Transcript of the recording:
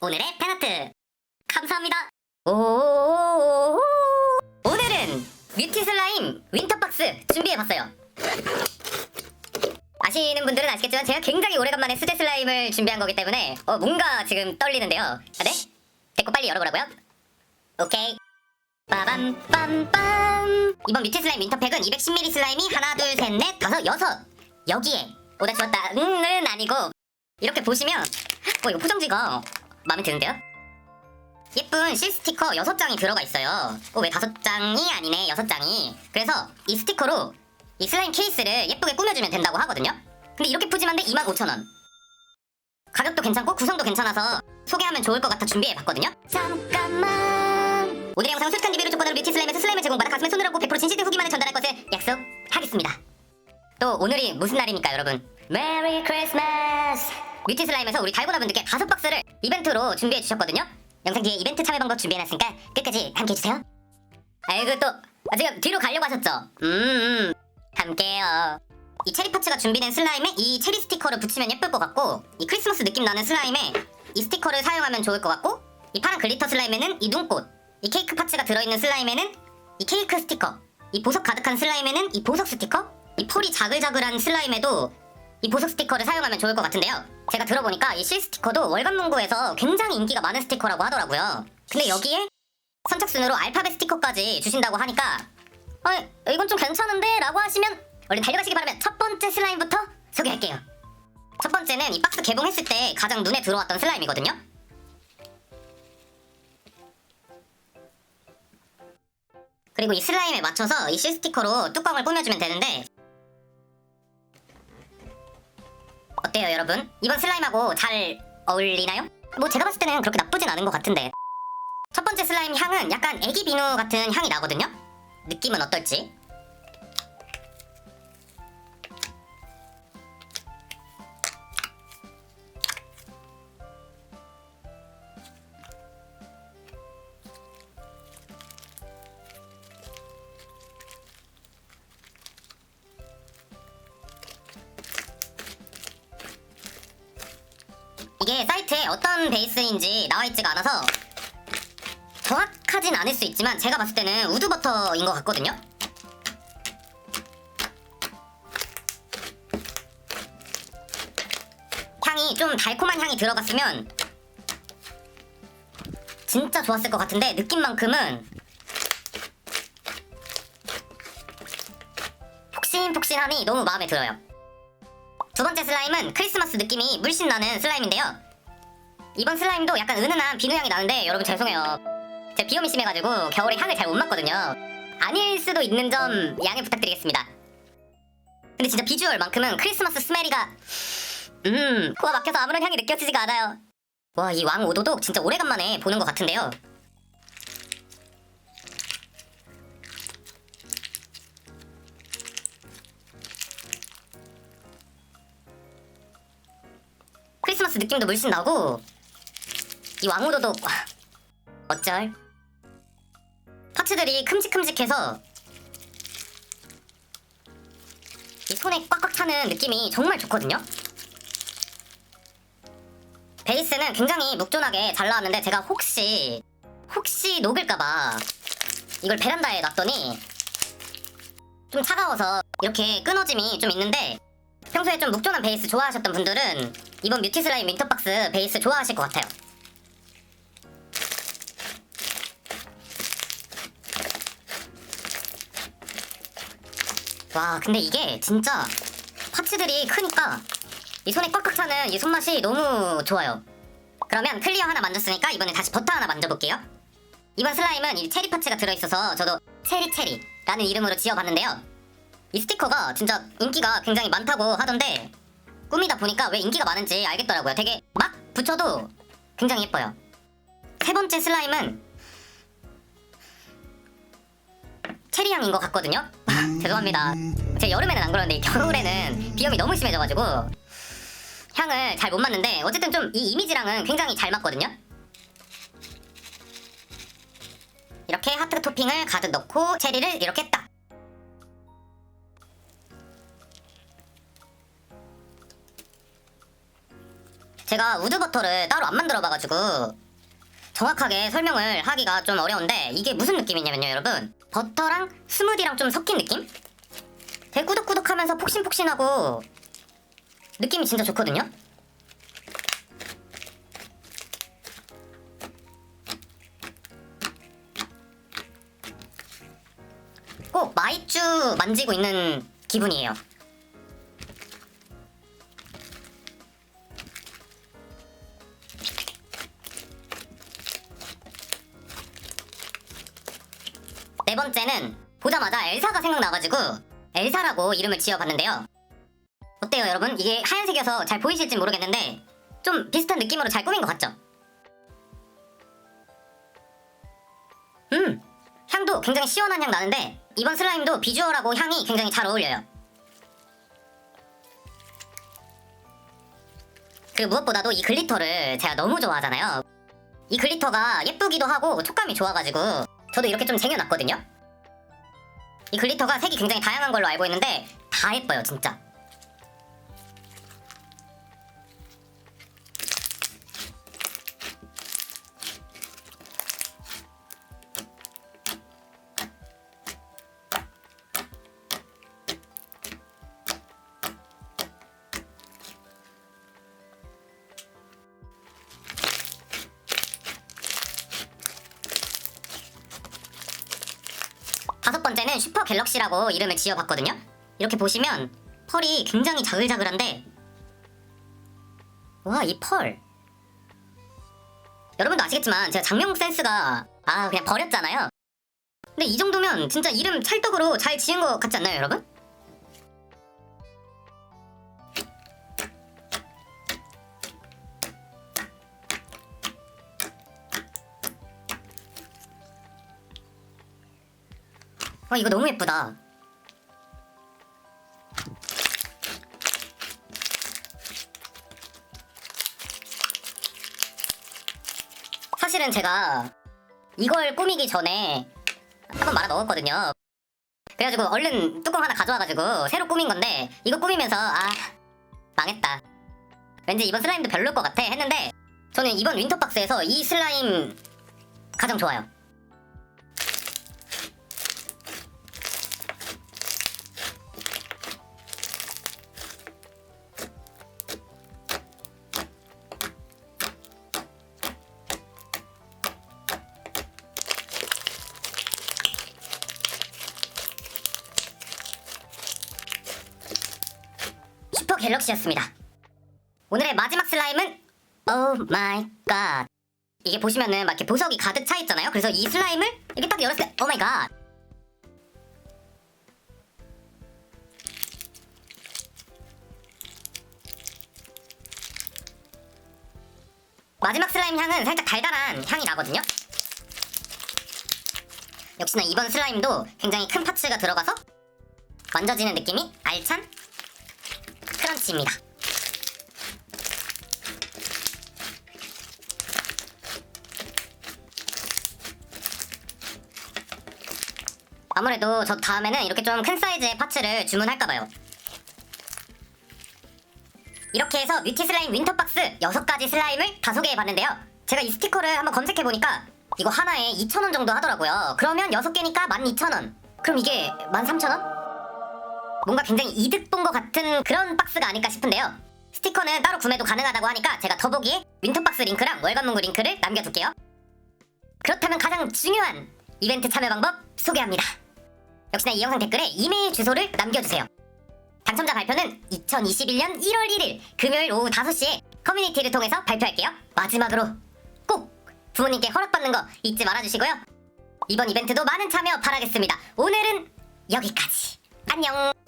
오늘의 팬아트 감사합니다. 오 오늘은 뮤티 슬라임 윈터박스 준비해봤어요. 아시는 분들은 아시겠지만 제가 굉장히 오래간만에 수제 슬라임을 준비한 거기 때문에 어, 뭔가 지금 떨리는데요. 아, 네? 됐고 빨리 열어보라고요? 오케이. 빠밤 빰빰 이번 뮤티 슬라임 윈터팩은 210ml 슬라임이 하나 둘 셋 넷 다섯 여섯 여기에 오다 주었다는 아니고 이렇게 보시면 어 이거 포장지가 마음에 드는데요? 예쁜 실 스티커 6장이 들어가 있어요. 어, 왜 5장이 아니네, 6장이. 그래서 이 스티커로 이 슬라임 케이스를 예쁘게 꾸며주면 된다고 하거든요. 근데 이렇게 푸짐한데 25,000원. 가격도 괜찮고 구성도 괜찮아서 소개하면 좋을 것 같아 준비해봤거든요. 오늘의 영상은 솔직한 리뷰를 조건으로 뮤티 슬라임에서 슬라임을 제공받아 가슴에 손을 얹고 100% 진실된 후기만을 전달할 것을 약속하겠습니다. 또 오늘이 무슨 날입니까 여러분? 메리 크리스마스! 뮤티 슬라임에서 우리 달고나 분들께 다섯 박스를 이벤트로 준비해 주셨거든요. 영상 뒤에 이벤트 참여 방법 준비해놨으니까 끝까지 함께 해 주세요. 아이고 또 아, 지금 뒤로 가려고 하셨죠? 음, 음 함께요. 이 체리 파츠가 준비된 슬라임에 이 체리 스티커를 붙이면 예쁠 것 같고 이 크리스마스 느낌 나는 슬라임에 이 스티커를 사용하면 좋을 것 같고 이 파란 글리터 슬라임에는 이 눈꽃 이 케이크 파츠가 들어있는 슬라임에는 이 케이크 스티커 이 보석 가득한 슬라임에는 이 보석 스티커 이 펄이 자글자글한 슬라임에도 이 보석 스티커를 사용하면 좋을 것 같은데요. 제가 들어보니까 이 실 스티커도 월간 문구에서 굉장히 인기가 많은 스티커라고 하더라고요. 근데 여기에 선착순으로 알파벳 스티커까지 주신다고 하니까 어, 이건 좀 괜찮은데? 라고 하시면 얼른 달려가시기 바라면 첫 번째 슬라임부터 소개할게요. 첫 번째는 이 박스 개봉했을 때 가장 눈에 들어왔던 슬라임이거든요. 그리고 이 슬라임에 맞춰서 이 실 스티커로 뚜껑을 꾸며주면 되는데 어때요 여러분? 이번 슬라임하고 잘 어울리나요? 뭐 제가 봤을 때는 그렇게 나쁘진 않은 것 같은데 첫 번째 슬라임 향은 약간 애기 비누 같은 향이 나거든요? 느낌은 어떨지 사이트에 어떤 베이스인지 나와있지가 않아서 정확하진 않을 수 있지만 제가 봤을 때는 우드버터인 것 같거든요. 향이 좀 달콤한 향이 들어갔으면 진짜 좋았을 것 같은데 느낌만큼은 폭신폭신하니 너무 마음에 들어요. 두 번째 슬라임은 크리스마스 느낌이 물씬 나는 슬라임인데요. 이번 슬라임도 약간 은은한 비누 향이 나는데 여러분 죄송해요. 제가 비염이 심해가지고 겨울에 향을 잘 못 맡거든요. 아닐 수도 있는 점 양해 부탁드리겠습니다. 근데 진짜 비주얼만큼은 크리스마스 스멜이가 음 코가 막혀서 아무런 향이 느껴지지가 않아요. 와 이 왕 오도독 진짜 오래간만에 보는 것 같은데요. 크리스마스 느낌도 물씬 나고 이 와, 어쩔 파츠들이 큼직큼직해서 이 손에 꽉꽉 차는 느낌이 정말 좋거든요 베이스는 굉장히 묵존하게 잘 나왔는데 제가 혹시 혹시 녹을까봐 이걸 베란다에 놨더니 좀 차가워서 이렇게 끊어짐이 좀 있는데 평소에 좀 묵존한 베이스 좋아하셨던 분들은 이번 뮤티 슬라임 윈터박스 베이스 좋아하실 것 같아요. 와 근데 이게 진짜 파츠들이 크니까 이 손에 꽉꽉 차는 이 손맛이 너무 좋아요. 그러면 클리어 하나 만졌으니까 이번에 다시 버터 하나 만져볼게요. 이번 슬라임은 이 체리 파츠가 들어있어서 저도 체리체리라는 이름으로 지어봤는데요. 이 스티커가 진짜 인기가 굉장히 많다고 하던데 꾸미다 보니까 왜 인기가 많은지 알겠더라고요. 되게 막 붙여도 굉장히 예뻐요. 세 번째 슬라임은 체리향인 것 같거든요? 아, 음. 죄송합니다. 제 여름에는 안 그러는데 겨울에는 비염이 너무 심해져가지고 향을 잘 못 맞는데 어쨌든 좀 이 이미지랑은 굉장히 잘 맞거든요? 이렇게 하트 토핑을 가득 넣고 체리를 이렇게 딱 제가 우드버터를 따로 안 만들어 봐가지고 정확하게 설명을 하기가 좀 어려운데 이게 무슨 느낌이냐면요 여러분 버터랑 스무디랑 좀 섞인 느낌? 되게 꾸덕꾸덕하면서 폭신폭신하고 느낌이 진짜 좋거든요? 꼭 마이쮸 만지고 있는 기분이에요 번째는 보자마자 엘사가 생각나가지고 엘사라고 이름을 지어봤는데요. 어때요, 여러분? 이게 하얀색이어서 잘 보이실지 모르겠는데 좀 비슷한 느낌으로 잘 꾸민 것 같죠? 음, 향도 굉장히 시원한 향 나는데 이번 슬라임도 비주얼하고 향이 굉장히 잘 어울려요. 그리고 무엇보다도 이 글리터를 제가 너무 좋아하잖아요. 이 글리터가 예쁘기도 하고 촉감이 좋아가지고 저도 이렇게 좀 쟁여놨거든요. 이 글리터가 색이 굉장히 다양한 걸로 알고 있는데 다 예뻐요, 진짜. 번째는 슈퍼 갤럭시라고 이름을 지어봤거든요. 이렇게 보시면 펄이 굉장히 자글자글한데 와 이 펄. 여러분도 아시겠지만 제가 장명 센스가 아 그냥 버렸잖아요. 근데 이 정도면 진짜 이름 찰떡으로 잘 지은 것 같지 않나요, 여러분? 와 이거 너무 예쁘다. 사실은 제가 이걸 꾸미기 전에 한번 말아 넣었거든요. 그래가지고 얼른 뚜껑 하나 가져와가지고 새로 꾸민 건데 이거 꾸미면서 아 망했다. 왠지 이번 슬라임도 별로일 것 같아 했는데 저는 이번 윈터박스에서 이 슬라임 가장 좋아요. 갤럭시였습니다. 오늘의 마지막 슬라임은 오 마이 갓. 이게 보시면은 막 이렇게 보석이 가득 차 있잖아요. 그래서 이 슬라임을 이렇게 딱 열었을 때오 마이 갓. 마지막 슬라임 향은 살짝 달달한 향이 나거든요. 역시나 이번 슬라임도 굉장히 큰 파츠가 들어가서 만져지는 느낌이 알찬 크런치입니다. 아무래도 저 다음에는 이렇게 좀 큰 사이즈의 파츠를 주문할까봐요. 이렇게 해서 뮤티 슬라임 윈터박스 6가지 슬라임을 다 소개해봤는데요. 제가 이 스티커를 한번 검색해보니까 이거 하나에 2,000원 정도 하더라고요. 그러면 6개니까 12,000원. 그럼 이게 13,000원? 뭔가 굉장히 이득 본 것 같은 그런 박스가 아닐까 싶은데요. 스티커는 따로 구매도 가능하다고 하니까 제가 더보기에 윈터박스 링크랑 월간 문구 링크를 남겨둘게요. 그렇다면 가장 중요한 이벤트 참여 방법 소개합니다. 역시나 이 영상 댓글에 이메일 주소를 남겨주세요. 당첨자 발표는 2021년 1월 1일 금요일 오후 5시에 커뮤니티를 통해서 발표할게요. 마지막으로 꼭 부모님께 허락받는 거 잊지 말아주시고요. 이번 이벤트도 많은 참여 바라겠습니다. 오늘은 여기까지. 안녕.